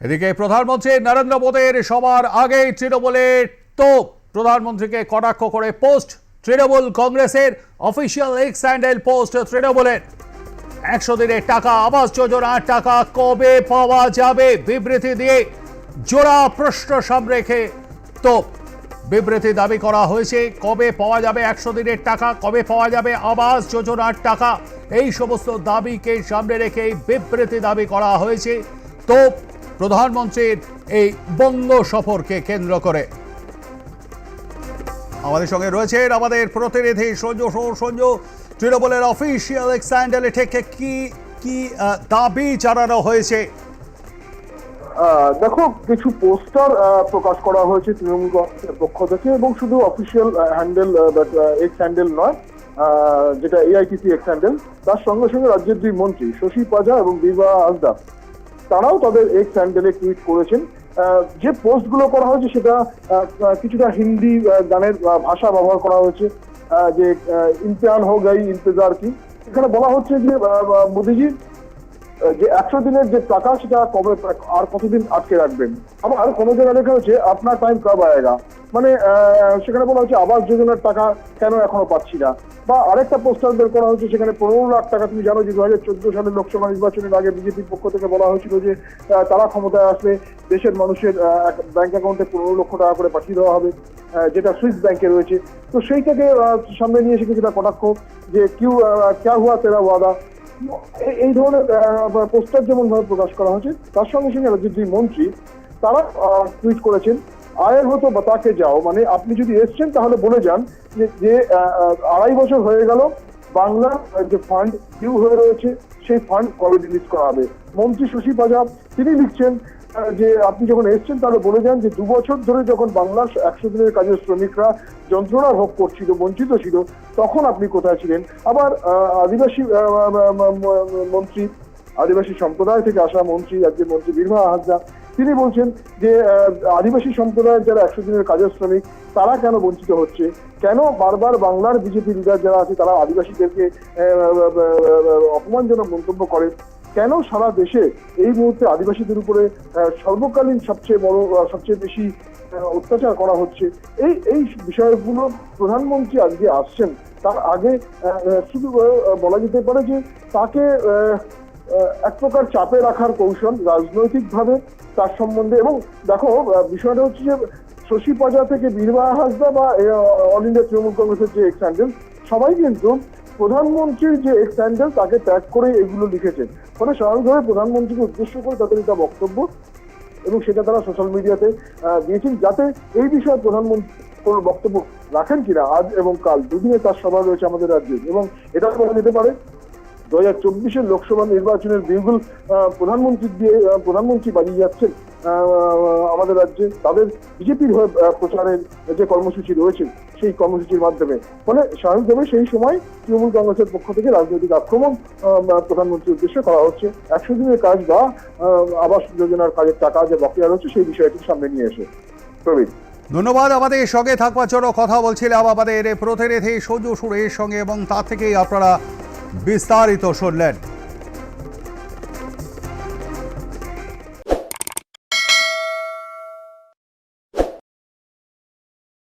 এদিকে প্রধানমন্ত্রী নরেন্দ্র মোদীর সবার আগে তৃণমূলের তো প্রধানমন্ত্রীকে কটাক্ষ করে পোস্ট তৃণমূল কংগ্রেসের অফিসিয়াল এক্স হ্যান্ডেল পোস্ট তৃণমূলের। একশো দিনের টাকা আবাস যোজনার টাকা কবে পাওয়া যাবে বিবৃতি দিয়ে জোড়া প্রশ্ন সামনে রেখে তো বিবৃতি দাবি করা হয়েছে, কবে পাওয়া যাবে একশো দিনের টাকা, কবে পাওয়া যাবে আবাস যোজনার টাকা? এই সমস্ত দাবিকে সামনে রেখে বিবৃতি দাবি করা হয়েছে। তো প্রধানমন্ত্রীর এই বঙ্গ সফরকে কেন্দ্র করে। আমাদের সঙ্গে রয়েছেন আমাদের প্রতিনিধি সঞ্জু সঞ্জু, তৃণমূলের অফিসিয়াল স্যান্ডেলে থেকে কি কি দাবি জানানো হয়েছে? দেখো, কিছু পোস্টার প্রকাশ করা হয়েছে তৃণমূল কংগ্রেসের পক্ষ থেকে এবং শুধু অফিসিয়াল হ্যান্ডেল এক্স হ্যান্ডেল নয় যেটা এআইটিসি এক্স হ্যান্ডেল তার সঙ্গে সঙ্গে রাজ্যের দুই মন্ত্রী শশী পাজা এবং বিবা হাসদা তারাও তাদের এক্স হ্যান্ডেলে টুইট করেছেন। যে পোস্টগুলো করা হয়েছে সেটা কিছুটা হিন্দি গানের ভাষা ব্যবহার করা হয়েছে। যে ইমতিহান হো গাই, ইন্তজার কি। এখানে বলা হচ্ছে যে মোদিজি যে একশো দিনের যে টাকা, সেটা কবে, আর কতদিন আটকে রাখবেন? আবার কোনো জায়গায় লেখা হচ্ছে আপনার টাইম কব আয়েগা। মানে সেখানে বলা হচ্ছে আবাস যোজনার টাকা কেন এখনও পাচ্ছি না? বা আরেকটা পোস্টার বের করা হয়েছে, সেখানে পনেরো লাখ টাকা, তুমি জানো যে দু হাজার চোদ্দ সালের লোকসভা নির্বাচনের আগে বিজেপির পক্ষ থেকে বলা হয়েছিল যে তারা ক্ষমতায় আসলে দেশের মানুষের ব্যাংক অ্যাকাউন্টে পনেরো লক্ষ টাকা করে পাঠিয়ে দেওয়া হবে যেটা সুইস ব্যাংকে রয়েছে। তো সেইটাকে সামনে নিয়ে এসে কিছুটা কটাক্ষ, যে কিউ ক্যা হুয়া তেরা ওয়াদা। এই- এই ধরনের পোস্টার যেমন ভাবে প্রকাশ করা হয়েছে, তার সঙ্গে সঙ্গে রাজ্যের দুই মন্ত্রী, তারা টুইট করেছেন আয়ের হতো বাতাকে যাও মানে আপনি যদি এসছেন তাহলে বলে যান যে আড়াই বছর হয়ে গেল বাংলা যে ফান্ড ডিউ হয়ে রয়েছে, সেই ফান্ড কবে রিলিজ করা হবে মন্ত্রী শশী পাজা তিনি লিখছেন যে আপনি যখন এসছেন তাহলে বলে যান যে দু বছর ধরে যখন বাংলার একশো দিনের কাজের শ্রমিকরা যন্ত্রণা ভোগ করছিল, বঞ্চিত ছিল, তখন আপনি কোথায় ছিলেন? আবার আদিবাসী মন্ত্রী, আদিবাসী সম্প্রদায় থেকে আসা মন্ত্রী রাজ্যের মন্ত্রী বীরভা হাসদা তিনি বলছেন যে আদিবাসী সম্প্রদায়ের যারা একশো দিনের কাজের শ্রমিক, তারা কেন বঞ্চিত হচ্ছে? কেন বারবার বাংলার বিজেপি লিডার যারা আছে, তারা আদিবাসীদেরকে অপমানজনক মন্তব্য করেন? কেন সারা দেশে এই মুহূর্তে আদিবাসীদের উপরে সর্বকালীন সবচেয়ে বড় সবচেয়ে বেশি অত্যাচার করা হচ্ছে? এই এই বিষয়গুলো প্রধানমন্ত্রী আজকে আসছেন। তার আগে শুধু বলা যেতে পারে যে, তাকে এক প্রকার চাপে রাখার কৌশল রাজনৈতিকভাবে তার সম্বন্ধে এবং দেখো বিষয়টা হচ্ছে যে শশী পাজা থেকে বীরবাহা হাসদা বা অল ইন্ডিয়া তৃণমূল কংগ্রেসের যে এক্স সবাই কিন্তু প্রধানমন্ত্রীর যে এক্স তাকে ত্যাগ করে এগুলো লিখেছেন ফলে স্বাভাবিকভাবে প্রধানমন্ত্রীকে উদ্দেশ্য করে তাদের এটা বক্তব্য এবং সেটা তারা সোশ্যাল মিডিয়াতে দিয়েছেন যাতে এই বিষয়ে প্রধানমন্ত্রী কোনো বক্তব্য রাখেন কিনা আজ এবং কাল। দুদিনে তার সভা রয়েছে আমাদের রাজ্যে এবং এটা বলা যেতে পারে দু হাজার চব্বিশের লোকসভা নির্বাচনের বিগুল প্রধানমন্ত্রী দিয়ে প্রধানমন্ত্রী বাজিয়ে যাচ্ছেন আমাদের রাজ্যে। তাদের বিজেপির হয়ে প্রচারের যে কর্মসূচি রয়েছে, সেই কর্মসূচির মাধ্যমে। ফলে স্বাভাবিকভাবে সেই সময় তৃণমূল কংগ্রেসের পক্ষ থেকে রাজনৈতিক আক্রমণ প্রধানমন্ত্রীর উদ্দেশ্যে করা হচ্ছে। একশো দিনের কাজ বা আবাস যোজনার কাজের টাকা যে বকেয়া রয়েছে, সেই বিষয়টি সামনে নিয়ে এসে। প্রবীণ ধন্যবাদ আমাদের সঙ্গে থাকবার জন্য কথা বলছিলাম আমাদের প্রতিনিধি সঞ্জু সুরের সঙ্গে এবং তার থেকেই আপনারা বিস্তারিত শুনলেন